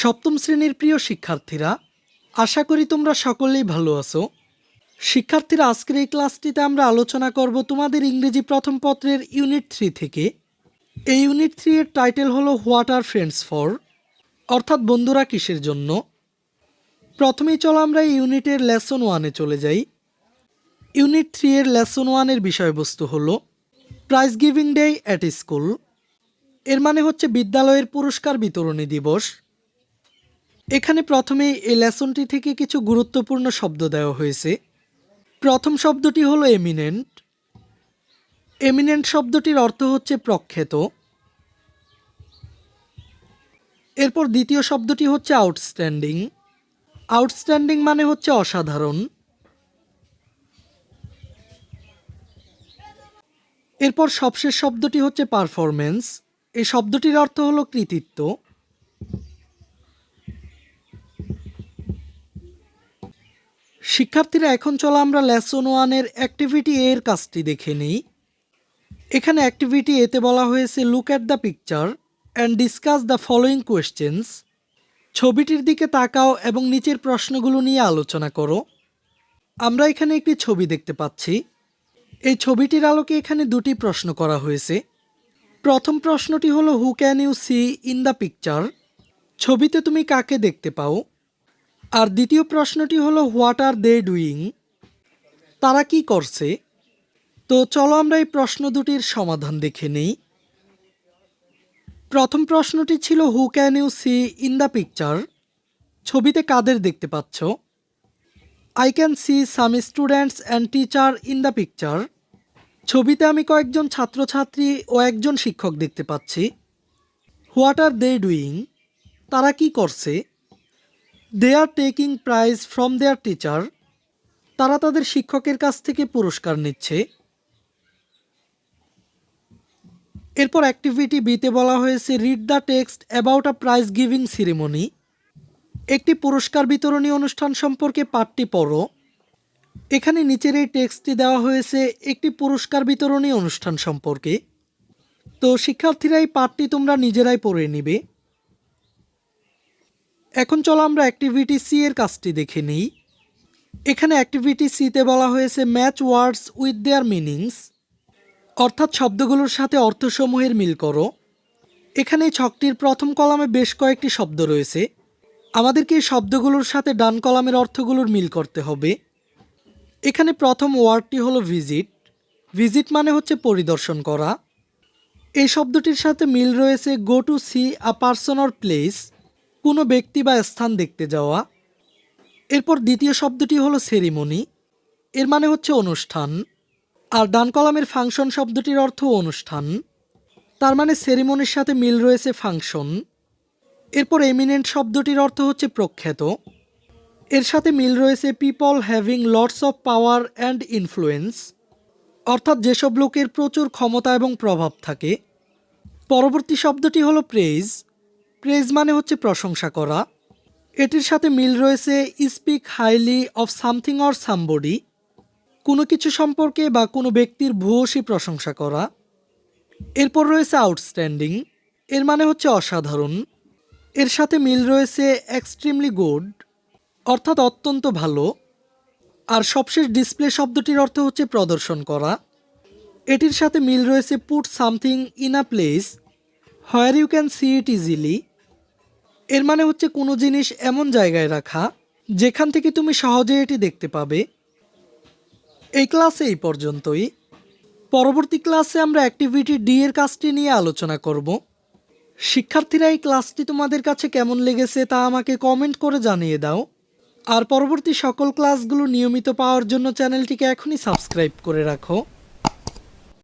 সপ্তম শ্রেণির প্রিয় শিক্ষার্থীরা, আশা করি তোমরা সকলেই ভালো আছো। শিক্ষার্থীরা, আজকের এই ক্লাসটিতে আমরা আলোচনা করব তোমাদের ইংরেজি প্রথম পত্রের ইউনিট থ্রি থেকে। এই ইউনিট থ্রি এর টাইটেল হলো হোয়াট আর ফ্রেন্ডস ফর? অর্থাৎ বন্ধুরা কিসের জন্য? প্রথমেই চলো আমরা এই ইউনিটের লেসন ওয়ানে চলে যাই। ইউনিট থ্রি এর লেসন ওয়ানের বিষয়বস্তু হলো, prize giving day at school. এর মানে হচ্ছে বিদ্যালয়ের পুরস্কার বিতরণী দিবস। এখানে প্রথমে এই লেসনটি থেকে কিছু গুরুত্বপূর্ণ শব্দ দেওয়া হয়েছে। প্রথম শব্দটি হলো এমিনেন্ট। এমিনেন্ট শব্দটির অর্থ হচ্ছে প্রখ্যাত এরপর দ্বিতীয় শব্দটি হচ্ছে আউটস্ট্যান্ডিং। আউটস্ট্যান্ডিং মানে হচ্ছে অসাধারণ। এরপর সবশেষ শব্দটি হচ্ছে পারফরমেন্স এই শব্দটির অর্থ হলো কৃতিত্ব। শিক্ষার্থীরা এখন চলো আমরা লেসন ওয়ানের অ্যাক্টিভিটি এর কাজটি দেখে নিই। এখানে অ্যাক্টিভিটি এতে বলা হয়েছে, look at the picture and discuss the following questions. ছবিটির দিকে তাকাও এবং নিচের প্রশ্নগুলো নিয়ে আলোচনা করো। আমরা এখানে একটি ছবি দেখতে পাচ্ছি। এই ছবিটির আলোকে এখানে দুটি প্রশ্ন করা হয়েছে। প্রথম প্রশ্নটি হলো, who can you see in the picture? ছবিতে তুমি কাকে দেখতে পাও? আর দ্বিতীয় প্রশ্নটি হলো হোয়াট আর দে ডুইং তারা কি করছে? তো চলো আমরা এই প্রশ্ন দুটির সমাধান দেখে নিই। প্রথম প্রশ্নটি ছিল who can you see in the picture ছবিতে কাদের দেখতে পাচ্ছ? I can see some students and teacher in the picture ছবিতে আমি কয়েকজন ছাত্রছাত্রী ও একজন শিক্ষক দেখতে পাচ্ছি। হোয়াট আর দে ডুইং তারা কি করছে? They are taking prize from their teacher তারা তাদের শিক্ষকের কাছ থেকে পুরস্কার নিচ্ছে। এরপর অ্যাক্টিভিটি বিতে বলা হয়েছে read the text about a prize giving ceremony একটি পুরস্কার বিতরণী অনুষ্ঠান সম্পর্কে পাঠটি পড়ো। এখানে নিচের এই টেক্সটটি দেওয়া হয়েছে, একটি পুরস্কার বিতরণী অনুষ্ঠান সম্পর্কে। তো শিক্ষার্থীরা এই পাঠটি তোমরা নিজেরাই পড়ে নিবে। এখন চলো আমরা অ্যাক্টিভিটি সি এর কাজটি দেখে নিই। এখানে অ্যাক্টিভিটি সিতে বলা হয়েছে match words with their meanings অর্থাৎ শব্দগুলোর সাথে অর্থসমূহের মিল করো। এখানে ছকটির প্রথম কলামে বেশ কয়েকটি শব্দ রয়েছে। আমাদেরকে এই শব্দগুলোর সাথে ডান কলামের অর্থগুলোর মিল করতে হবে। এখানে প্রথম ওয়ার্ডটি হলো ভিজিট ভিজিট মানে হচ্ছে পরিদর্শন করা। এই শব্দটির সাথে মিল রয়েছে go to see a person or place কোনো ব্যক্তি বা স্থান দেখতে যাওয়া। এরপর দ্বিতীয় শব্দটি হলো সেরিমনি এর মানে হচ্ছে অনুষ্ঠান। আর ডান কলামের ফাংশন শব্দটির অর্থ অনুষ্ঠান। তার মানে সেরিমনির সাথে মিল রয়েছে ফাংশন এরপর এমিনেন্ট শব্দটির অর্থ হচ্ছে প্রখ্যাত। এর সাথে মিল রয়েছে people having lots of power and influence অর্থাৎ যেসব লোকের প্রচুর ক্ষমতা এবং প্রভাব থাকে। পরবর্তী শব্দটি হলো প্রেজ প্রেজ মানে হচ্ছে প্রশংসা করা। এটির সাথে মিল রয়েছে speak highly of something or somebody. কোনো কিছু সম্পর্কে বা কোনো ব্যক্তির ভূয়সী প্রশংসা করা। এরপর রয়েছে আউটস্ট্যান্ডিং, এর মানে হচ্ছে অসাধারণ। এর সাথে মিল রয়েছে এক্সট্রিমলি গুড, অর্থাৎ অত্যন্ত ভালো। আর সবশেষ ডিসপ্লে শব্দটির অর্থ হচ্ছে প্রদর্শন করা। এটির সাথে মিল রয়েছে put something in a place, where you can see it easily. এর মানে হচ্ছে কোনো জিনিস এমন জায়গায় রাখা যেখান থেকে তুমি সহজে এটি দেখতে পাবে। এই ক্লাসে এই পর্যন্তই। পরবর্তী ক্লাসে আমরা অ্যাক্টিভিটি ডি এর কাজটি নিয়ে আলোচনা করব। শিক্ষার্থীরা এই ক্লাসটি তোমাদের কাছে কেমন লেগেছে তা আমাকে কমেন্ট করে জানিয়ে দাও। আর পরবর্তী সকল ক্লাসগুলো নিয়মিত পাওয়ার জন্য চ্যানেলটিকে এখনই সাবস্ক্রাইব করে রাখো।